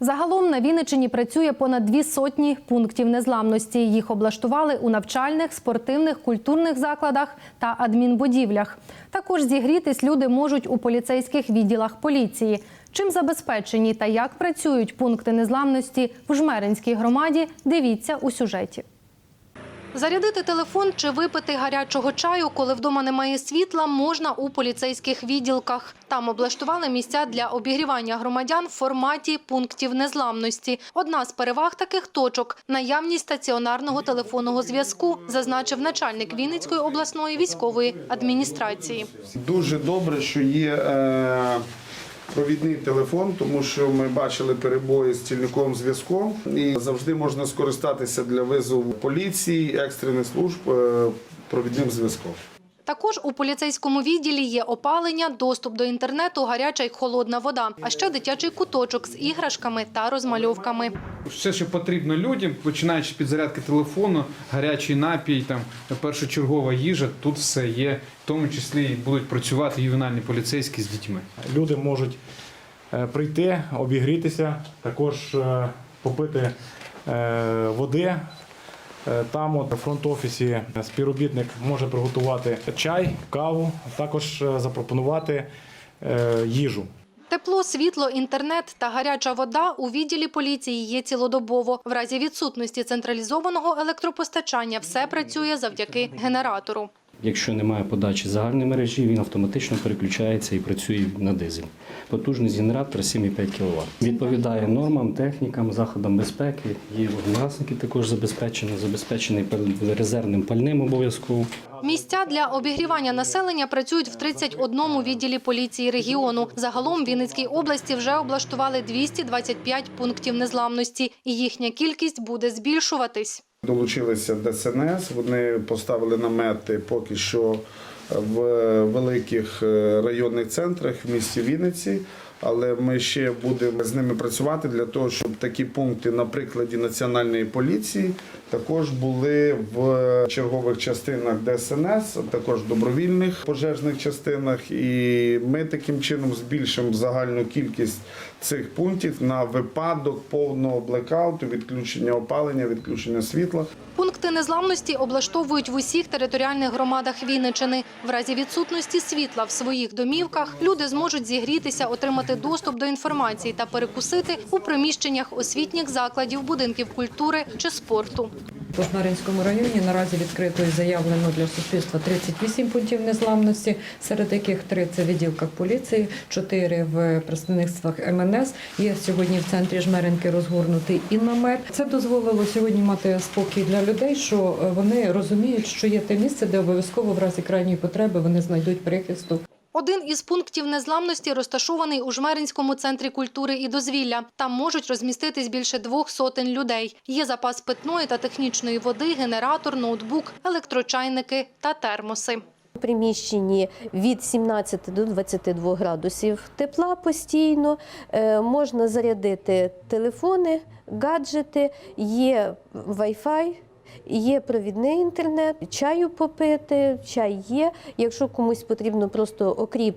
Загалом на Вінничині працює понад дві сотні пунктів незламності. Їх облаштували у навчальних, спортивних, культурних закладах та адмінбудівлях. Також зігрітись люди можуть у поліцейських відділах поліції. Чим забезпечені та як працюють пункти незламності в Жмеринській громаді, дивіться у сюжеті. Зарядити телефон чи випити гарячого чаю, коли вдома немає світла, можна у поліцейських відділках. Там облаштували місця для обігрівання громадян в форматі пунктів незламності. Одна з переваг таких точок – наявність стаціонарного телефонного зв'язку, зазначив начальник Вінницької обласної військової адміністрації. Дуже добре, що є е, провідний телефон, тому що ми бачили перебої з цільниковим зв'язком, і завжди можна скористатися для визову поліції, екстрених служб е, провідним зв'язком. Також у поліцейському відділі є опалення, доступ до інтернету, гаряча й холодна вода, а ще дитячий куточок з іграшками та розмальовками. Все, що потрібно людям, починаючи з підзарядки телефону, гарячий напій, там першочергова їжа, тут все є. В тому числі і будуть працювати ювенальні поліцейські з дітьми. Люди можуть е, прийти, обігрітися, також е, попити е, води. Е, Там от фронт-офісі співробітник може приготувати чай, каву, також е, запропонувати е, їжу. Тепло, світло, інтернет та гаряча вода у відділі поліції є цілодобово. В разі відсутності централізованого електропостачання все працює завдяки генератору. Якщо немає подачі загальної мережі, він автоматично переключається і працює на дизель. Потужність генератора 7,5 кВт. Відповідає нормам, технікам, заходам безпеки. Є вогнегасники також забезпечені, забезпечений резервним пальним обов'язково. Місця для обігрівання населення працюють в 31 відділі поліції регіону. Загалом в Вінницькій області вже облаштували 225 пунктів незламності, і їхня кількість буде збільшуватись. Долучилися ДСНС, вони поставили намети поки що в великих е, районних центрах в місті Вінниці. Але ми ще будемо з ними працювати для того, щоб такі пункти на прикладі національної поліції також були в чергових частинах ДСНС, також добровільних пожежних частинах. І ми таким чином збільшимо загальну кількість цих пунктів на випадок повного блекауту, відключення опалення, відключення світла. Пункти незламності облаштовують в усіх територіальних громадах Вінничини. В разі відсутності світла в своїх домівках люди зможуть зігрітися, отримати доступ до інформації та перекусити у приміщеннях освітніх закладів, будинків культури чи спорту. По Жмеринському районі наразі відкрито і заявлено для суспільства 38 пунктів незламності, серед яких три це в відділках поліції, чотири в представництвах МНС. Є сьогодні в центрі Жмеринки розгорнутий і намет. Це дозволило сьогодні мати спокій для людей, що е, вони розуміють, що є те місце, де обов'язково в разі крайньої потреби вони знайдуть прихисту. Один із пунктів незламності розташований у Жмеринському центрі культури і дозвілля. Там можуть розміститись більше двох сотень людей. Є запас питної та технічної води, генератор, ноутбук, електрочайники та термоси. У приміщенні від 17 до 22 градусів тепла постійно. Е, Можна зарядити телефони, гаджети, є Wi-Fi. Є провідний інтернет, чаю попити, чай є. Якщо комусь потрібно просто окріп